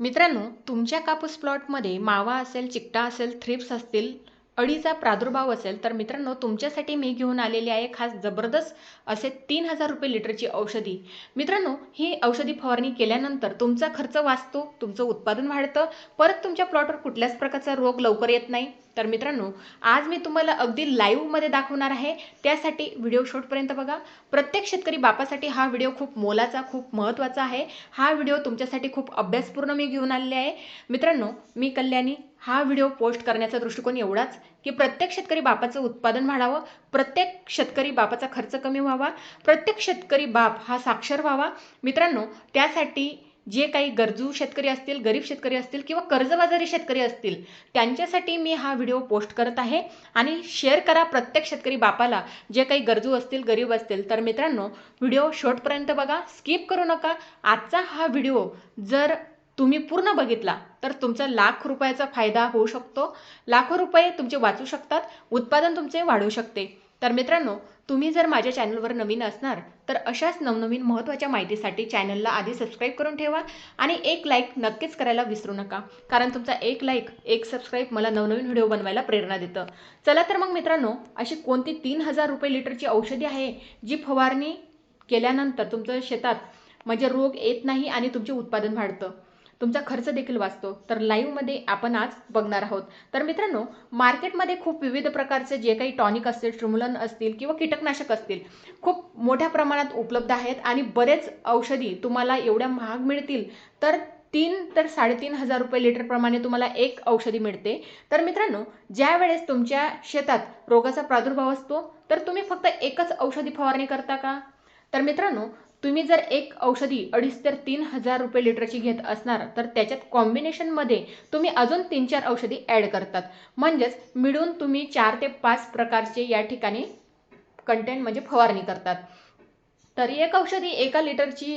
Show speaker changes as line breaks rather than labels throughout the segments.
मित्रांनो तुमच्या कापूस प्लॉटमध्ये मावा असेल चिकटा असेल थ्रिप्स असतील अळीचा प्रादुर्भाव असेल तर मित्रांनो तुमच्यासाठी मी घेऊन आलेली आहे खास जबरदस्त असे तीन हजार रुपये लिटरची औषधी. मित्रांनो ही औषधी फवारणी केल्यानंतर तुमचा खर्च वाचतो तुमचं उत्पादन वाढतं परत तुमच्या प्लॉटवर कुठल्याच प्रकारचा रोग लवकर येत नाही. तर मित्रांनो आज मी तुम्हाला अगदी लाईव्हमध्ये दाखवणार आहे. त्यासाठी व्हिडिओ शॉर्टपर्यंत बघा. प्रत्येक शेतकरी बापासाठी हा व्हिडिओ खूप मोलाचा खूप महत्त्वाचा आहे. हा व्हिडिओ तुमच्यासाठी खूप अभ्यासपूर्ण मी घेऊन आलेले आहे. मित्रांनो मी कल्याणी हा व्हिडिओ पोस्ट करण्याचा दृष्टिकोन एवढाच की प्रत्येक शेतकरी बापाचं उत्पादन वाढावं प्रत्येक शेतकरी बापाचा खर्च कमी व्हावा प्रत्येक शेतकरी बाप हा साक्षर व्हावा. मित्रांनो त्यासाठी जे काही गरजू शेतकरी असतील गरीब शेतकरी असतील किंवा कर्जबाजारी शेतकरी असतील त्यांच्यासाठी मी हा व्हिडिओ पोस्ट करत आहे. आणि शेअर करा प्रत्येक शेतकरी बापाला. जे काही गरजू असतील गरीब असतील तर मित्रांनो व्हिडिओ शॉर्टपर्यंत बघा. स्किप करू नका. आजचा हा व्हिडिओ जर तुम्ही पूर्ण बघितला तर तुमचा लाख रुपयाचा फायदा होऊ शकतो. लाखो रुपये तुमचे वाचू शकतात. उत्पादन तुमचे वाढू शकते. तर मित्रांनो तुम्ही जर माझ्या चॅनलवर नवीन असणार तर अशाच नवनवीन महत्त्वाच्या माहितीसाठी चॅनलला आधी सबस्क्राईब करून ठेवा आणि एक लाईक नक्कीच करायला विसरू नका. कारण तुमचा एक लाईक एक सबस्क्राईब मला नवनवीन व्हिडिओ बनवायला प्रेरणा देतं. चला तर मग मित्रांनो अशी कोणती तीन हजार रुपये लिटरची औषधी आहे जी फवारणी केल्यानंतर तुमचं शेतात म्हणजे रोग येत नाही आणि तुमचे उत्पादन वाढतं? तुमचा खर्च देखील वाचतो. तर लाईव्हमध्ये आपण आज बघणार आहोत. तर मित्रांनो मार्केटमध्ये खूप विविध प्रकारचे जे काही टॉनिक असतील स्ट्रुमुलन असतील किंवा कीटकनाशक असतील खूप मोठ्या प्रमाणात उपलब्ध आहेत आणि बरेच औषधी तुम्हाला एवढ्या महाग मिळतील तर तीन तर साडेतीन हजार रुपये लिटरप्रमाणे तुम्हाला एक औषधी मिळते. तर मित्रांनो ज्या वेळेस तुमच्या शेतात रोगाचा प्रादुर्भाव असतो तर तुम्ही फक्त एकच औषधी फवारणी करता का? तर मित्रांनो तुम्ही जर एक औषधी अडीच तर तीन हजार रुपये लिटरची घेत असणार तर त्याच्यात कॉम्बिनेशनमध्ये तुम्ही अजून तीन चार औषधी ॲड करतात. म्हणजेच मिळून तुम्ही चार ते पाच प्रकारचे या ठिकाणी कंटेंट म्हणजे फवारणी करतात. तर एक औषधी एका लिटरची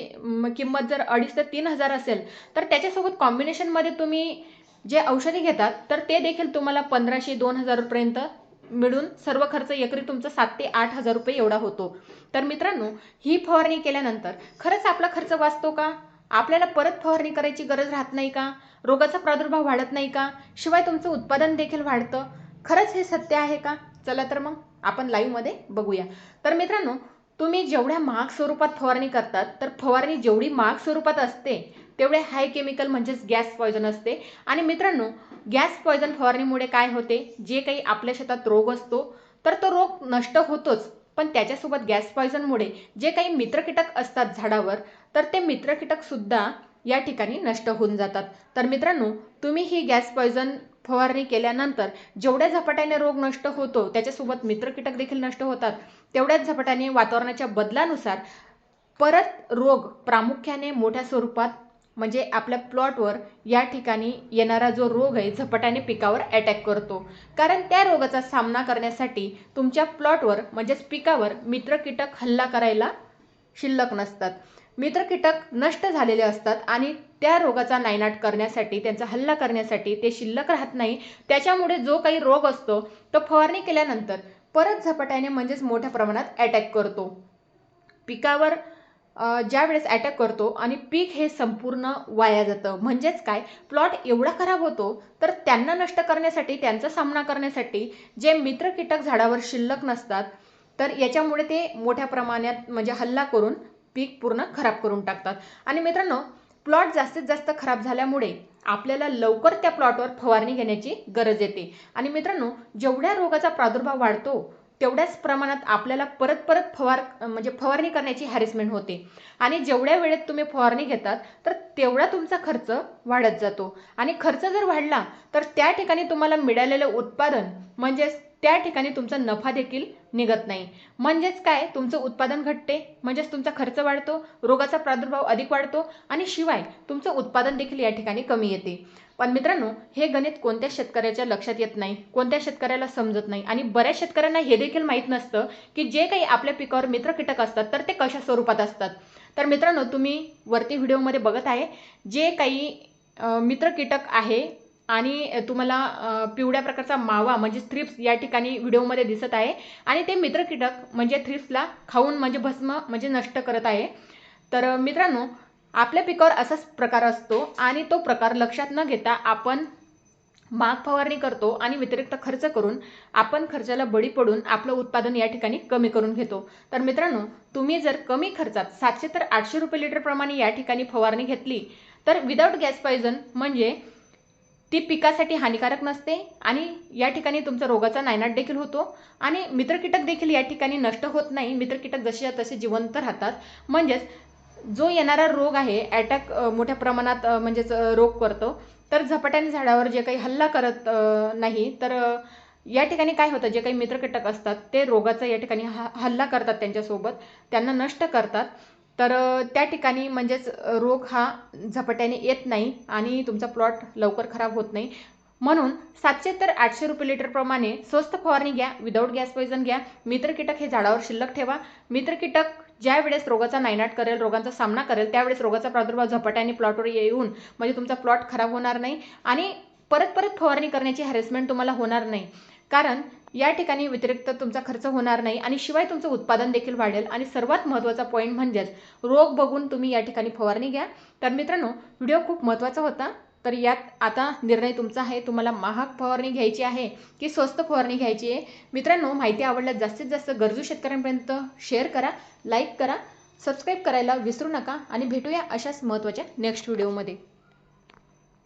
किंमत जर अडीच ते तीन हजार असेल तर त्याच्यासोबत कॉम्बिनेशनमध्ये तुम्ही जे औषधी घेतात तर ते देखील तुम्हाला पंधराशे दोन हजारपर्यंत मिळून सर्व खर्च एकरी तुमचा सात ते आठ हजार रुपये एवढा होतो. तर मित्रांनो ही फवारणी केल्यानंतर खरंच आपला खर्च वाचतो का? आपल्याला परत फवारणी करायची गरज राहत नाही का? रोगाचा प्रादुर्भाव वाढत नाही का? शिवाय तुमचं उत्पादन देखील वाढतं. खरंच हे सत्य आहे का? चला तर मग आपण लाईव्हमध्ये बघूया. तर मित्रांनो तुम्ही जेवढ्या महाग स्वरूपात फवारणी करतात तर फवारणी जेवढी महाग स्वरूपात असते तेवढे हाय केमिकल म्हणजेच गॅस पॉयझन असते. आणि मित्रांनो गॅस पॉयझन फवारणीमुळे काय होते? जे काही आपल्या शेतात रोग असतो तर तो रोग नष्ट होतोच. पण त्याच्यासोबत गॅस पॉयझनमुळे जे काही मित्रकीटक असतात झाडावर तर ते मित्रकीटकसुद्धा या ठिकाणी नष्ट होऊन जातात. तर मित्रांनो तुम्ही ही गॅस पॉयझन फवारणी केल्यानंतर जेवढ्या झपाट्याने रोग नष्ट होतो त्याच्यासोबत मित्रकीटक देखील नष्ट होतात. तेवढ्याच झपाट्याने वातावरणाच्या बदलानुसार परत रोग प्रामुख्याने मोठ्या स्वरूपात म्हणजे आपल्या प्लॉटवर या ठिकाणी येणारा जो रोग आहे झपाट्याने पिकावर अटॅक करतो. कारण त्या रोगाचा सामना करण्यासाठी तुमच्या प्लॉटवर म्हणजेच पिकावर मित्र कीटक हल्ला करायला शिल्लक नसतात. मित्र कीटक नष्ट झालेले असतात आणि त्या रोगाचा नायनाट करण्यासाठी त्यांचा हल्ला करण्यासाठी ते शिल्लक राहत नाही. त्याच्यामुळे जो काही रोग असतो तो फवारणी केल्यानंतर परत झपाट्याने म्हणजेच मोठ्या प्रमाणात अटॅक करतो. पिकावर ज्या वेळेस अटॅक करतो आणि पीक हे संपूर्ण वाया जातं. म्हणजेच काय? प्लॉट एवढा खराब होतो तर त्यांना नष्ट करण्यासाठी त्यांचा सामना करण्यासाठी जे मित्र कीटक झाडावर शिल्लक नसतात तर याच्यामुळे ते मोठ्या प्रमाणात म्हणजे हल्ला करून पीक पूर्ण खराब करून टाकतात. आणि मित्रांनो प्लॉट जास्तीत जास्त खराब झाल्यामुळे आपल्याला लवकर त्या प्लॉटवर फवारणी घेण्याची गरज येते. आणि मित्रांनो जेवढ्या रोगाचा प्रादुर्भाव वाढतो तेवढ्याच प्रमाणात आपल्याला परत परत फवार म्हणजे फवारणी करण्याची हॅरेसमेंट होते. आणि जेवढ्या वेळेत तुम्ही फवारणी घेतात तर तेवढा तुमचा खर्च वाढत जातो. आणि खर्च जर वाढला तर त्या ठिकाणी तुम्हाला मिळालेलं उत्पादन म्हणजेच त्या ठिकाणी तुमचा नफा देखील निघत नाही. म्हणजेच काय? तुमचं उत्पादन घटते म्हणजेच तुमचा खर्च वाढतो रोगाचा प्रादुर्भाव अधिक वाढतो आणि शिवाय तुमचं उत्पादन देखील या ठिकाणी कमी येते. पण मित्रांनो हे गणित कोणत्या शेतकऱ्याच्या लक्षात येत नाही कोणत्या शेतकऱ्याला समजत नाही आणि बऱ्याच शेतकऱ्यांना हे देखील माहीत नसतं की जे काही आपल्या पिकावर मित्र कीटक असतात तर ते कशा स्वरूपात असतात. तर मित्रांनो तुम्ही वरती व्हिडिओमध्ये बघत आहे जे काही मित्र कीटक आहे आणि तुम्हाला पिवळ्या प्रकारचा मावा म्हणजे थ्रिप्स या ठिकाणी व्हिडिओमध्ये दिसत आहे. आणि ते मित्र कीटक म्हणजे थ्रिप्सला खाऊन म्हणजे भस्म म्हणजे नष्ट करत आहे. तर मित्रांनो आपल्या पिकावर असाच प्रकार असतो आणि तो प्रकार लक्षात न घेता आपण माग फवारणी करतो आणि व्यतिरिक्त खर्च करून आपण खर्चाला बळी पडून आपलं उत्पादन या ठिकाणी कमी करून घेतो. तर मित्रांनो तुम्ही जर कमी खर्चात सातशे तर आठशे रुपये लिटरप्रमाणे या ठिकाणी फवारणी घेतली तर विदाऊट गॅस पॉयझन म्हणजे ती पिकासाठी हानिकारक नसते आणि या ठिकाणी तुमचा रोगाचा नायनाट देखील होतो आणि मित्रकीटक देखील या ठिकाणी नष्ट होत नाही. मित्रकीटक जसे तसे जिवंत राहतात. म्हणजेच जो येणारा रोग आहे ॲटॅक मोठ्या प्रमाणात म्हणजेच रोग करतो. तर झपाट्याने झाडावर जे काही हल्ला करत नाही तर या ठिकाणी काय होतं? जे काही मित्रकीटक असतात ते रोगाचा या ठिकाणी हा हल्ला करतात त्यांच्यासोबत. त्यांना नष्ट करतात. तर त्या ठिकाणी म्हणजेच रोग हा झपाट्याने येत नाही आणि तुमचा प्लॉट लवकर खराब होत नाही. म्हणून सातशे तर आठशे रुपये लिटरप्रमाणे स्वस्त फवारणी घ्या विदाऊट गॅस पॉयझन घ्या. मित्र कीटक हे झाडावर शिल्लक ठेवा. मित्रकीटक ज्या वेळेस रोगाचा नायनाट करेल रोगांचा सामना करेल त्यावेळेस रोगाचा प्रादुर्भाव झपाट्याने प्लॉटवर येऊन म्हणजे तुमचा प्लॉट खराब होणार नाही. आणि परत परत फवारणी करण्याची हॅरेसमेंट तुम्हाला होणार नाही. कारण या ठिकाणी व्यतिरिक्त तुमचा खर्च होणार नाही आणि शिवाय तुमचं उत्पादन देखील वाढेल. आणि सर्वात महत्त्वाचा पॉईंट म्हणजेच रोग बघून तुम्ही या ठिकाणी फवारणी घ्या. तर मित्रांनो व्हिडिओ खूप महत्त्वाचा होता. तर यात आता निर्णय तुमचा आहे. तुम्हाला महाग फवारणी घ्यायची आहे की स्वस्त फवारणी घ्यायची आहे? मित्रांनो माहिती आवडल्यास जास्तीत जास्त गरजू शेतकऱ्यांपर्यंत शेअर करा लाईक करा सबस्क्राईब करायला विसरू नका. आणि भेटूया अशाच महत्त्वाच्या नेक्स्ट व्हिडिओमध्ये